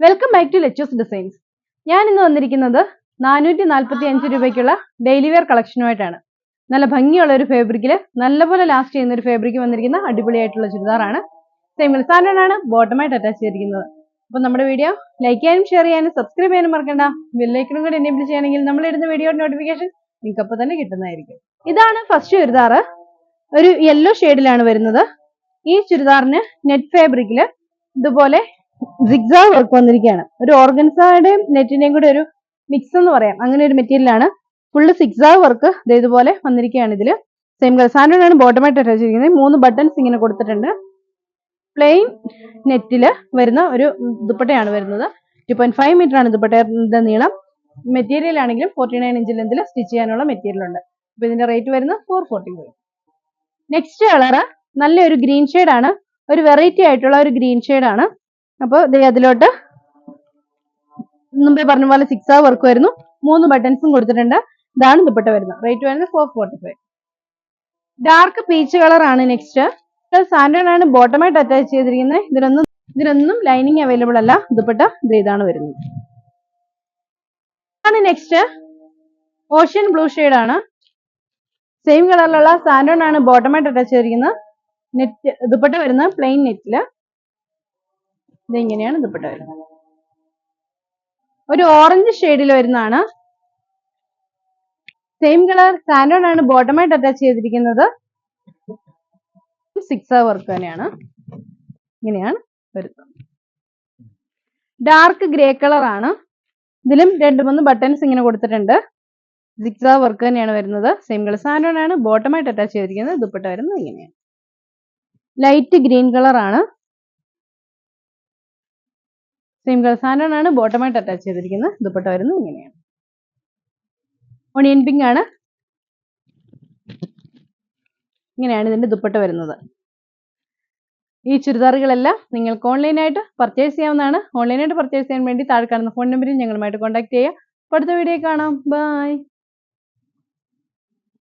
Welcome back to Lechu's designs ഞാൻ ഇന്ന് വന്നിരിക്കുന്നത് നാനൂറ്റി നാൽപ്പത്തി അഞ്ച് രൂപയ്ക്കുള്ള ഡെയിലി വെയർ കളക്ഷനുമായിട്ടാണ് നല്ല ഭംഗിയുള്ള ഒരു ഫാബ്രിക്കിൽ നല്ലപോലെ ലാസ്റ്റ് ചെയ്യുന്ന ഒരു ഫേബ്രിക്ക് വന്നിരിക്കുന്ന അടിപൊളിയായിട്ടുള്ള ചുരിദാറാണ്. സെയിം സാൻഡാണ് ബോട്ടമായിട്ട് അറ്റാച്ച് ചെയ്തിരിക്കുന്നത്. അപ്പോൾ നമ്മുടെ വീഡിയോ ലൈക്ക് ചെയ്യാനും ഷെയർ ചെയ്യാനും സബ്സ്ക്രൈബ് ചെയ്യാനും മറക്കണ്ട. ബെല്ലൈക്കണും കൂടി എനേബിൾ ചെയ്യണമെങ്കിൽ നമ്മൾ ഇടുന്ന വീഡിയോ നോട്ടിഫിക്കേഷൻ നിങ്ങൾക്ക് അപ്പോൾ തന്നെ കിട്ടുന്നതായിരിക്കും. ഇതാണ് ഫസ്റ്റ് ചുരിദാറ് ഒരു യെല്ലോ ഷെയ്ഡിലാണ് വരുന്നത്. ഈ ചുരിദാറിന് നെറ്റ് ഫാബ്രിക്കിൽ ഇതുപോലെ സിഗ്സാ വർക്ക് വന്നിരിക്കുകയാണ് ഒരു ഓർഗൻസയുടെയും നെറ്റിന്റെയും കൂടെ ഒരു മിക്സ് എന്ന് പറയാം. അങ്ങനെ ഒരു മെറ്റീരിയലാണ് ഫുള്ള് സിക്സാ വർക്ക് ഇതുപോലെ വന്നിരിക്കുകയാണ് ഇതിൽ സെയിം കളർ സാൻഡാണ് ബോട്ടമായിട്ട് അറ്റാച്ച് മൂന്ന് ബട്ടൺസ് ഇങ്ങനെ കൊടുത്തിട്ടുണ്ട്. പ്ലെയിൻ നെറ്റിൽ വരുന്ന ഒരു ദുപ്പട്ടയാണ് വരുന്നത്. ടു പോയിന്റ് ഫൈവ് മീറ്റർ ആണ് ദുപ്പട്ടയുടെ നീളം. മെറ്റീരിയൽ ആണെങ്കിലും ഫോർട്ടി നയൻ ഇഞ്ച് ലെന്തിൽ സ്റ്റിച്ച് ചെയ്യാനുള്ള മെറ്റീരിയൽ ഉണ്ട്. അപ്പൊ ഇതിന്റെ റേറ്റ് വരുന്നത് four forty five next colour നല്ലൊരു ഗ്രീൻ ആണ്. ഒരു വെറൈറ്റി ആയിട്ടുള്ള ഒരു ഗ്രീൻ ആണ്. അപ്പോൾ ദേ അതിലോട്ട് മുമ്പേ പറഞ്ഞ പോലെ സിക്സ് ആ വർക്ക് വരുന്നു. മൂന്ന് ബട്ടൺസും കൊടുത്തിട്ടുണ്ട്. ഇതാണ് ദുപ്പട്ട വരുന്നത്. റേറ്റ് വരുന്നത് four forty five dark peach colour ആണ് നെക്സ്റ്റ് സാൻഡേൺ ആണ് ബോട്ടമായിട്ട് അറ്റാച്ച് ചെയ്തിരിക്കുന്നത്. ഇതിനൊന്നും ഇതിനൊന്നും ലൈനിങ് അവൈലബിൾ അല്ല. ദുപ്പട്ട ഇത് ഇതാണ് വരുന്നത്. ആണ് നെക്സ്റ്റ് ഓഷ്യൻ ബ്ലൂ ഷെയ്ഡ് ആണ്. സെയിം കളറിലുള്ള സാൻഡോൺ ആണ് ബോട്ടമായിട്ട് അറ്റാച്ച് ചെയ്തിരിക്കുന്നത്. നെറ്റ് ദുപ്പട്ട വരുന്നത് പ്ലെയിൻ നെറ്റിൽ ഇതിങ്ങനെയാണ് ദുപ്പട്ട വരുന്നത്? ഒരു ഓറഞ്ച് ഷെയ്ഡിൽ വരുന്നതാണ്. സെയിം കളർ സാൻഡോൺ ആണ്. ബോട്ടമായിട്ട് അറ്റാച്ച് ചെയ്തിരിക്കുന്നത്. സിക്സ് വർക്ക് തന്നെയാണ്. ഇങ്ങനെയാണ് വരുന്നത്. ഡാർക്ക് ഗ്രേ കളർ ആണ്. ഇതിലും രണ്ട് മൂന്ന് ബട്ടൺസ് ഇങ്ങനെ കൊടുത്തിട്ടുണ്ട്. സിക്സ വർക്ക് തന്നെയാണ് വരുന്നത്. സെയിം കളർ സാൻഡോൺ ആണ്. ബോട്ടമായിട്ട് അറ്റാച്ച് ചെയ്തിരിക്കുന്നത്. ദുപ്പട്ട വരുന്നത് ഇങ്ങനെയാണ്. ലൈറ്റ് ഗ്രീൻ കളർ ആണ്. സെയിം കളർ സാൻഡോൺ ആണ് ബോട്ടമായിട്ട് അറ്റാച്ച് ചെയ്തിരിക്കുന്നത് ദുപ്പട്ട വരുന്നത് ഇങ്ങനെയാണ്. ഒണിയൻ പിങ്ക് ആണ്. ഇങ്ങനെയാണ് ഇതിന്റെ ദുപ്പട്ട വരുന്നത്. ഈ ചുരിദാറുകളെല്ലാം നിങ്ങൾക്ക് ഓൺലൈനായിട്ട് പർച്ചേസ് ചെയ്യാവുന്നതാണ്. ഓൺലൈനായിട്ട് പർച്ചേസ് ചെയ്യാൻ വേണ്ടി താഴെ കാണുന്ന ഫോൺ നമ്പറിൽ ഞങ്ങളുമായിട്ട് കോൺടാക്ട് ചെയ്യുക. അടുത്ത വീഡിയോ കാണാം. ബൈ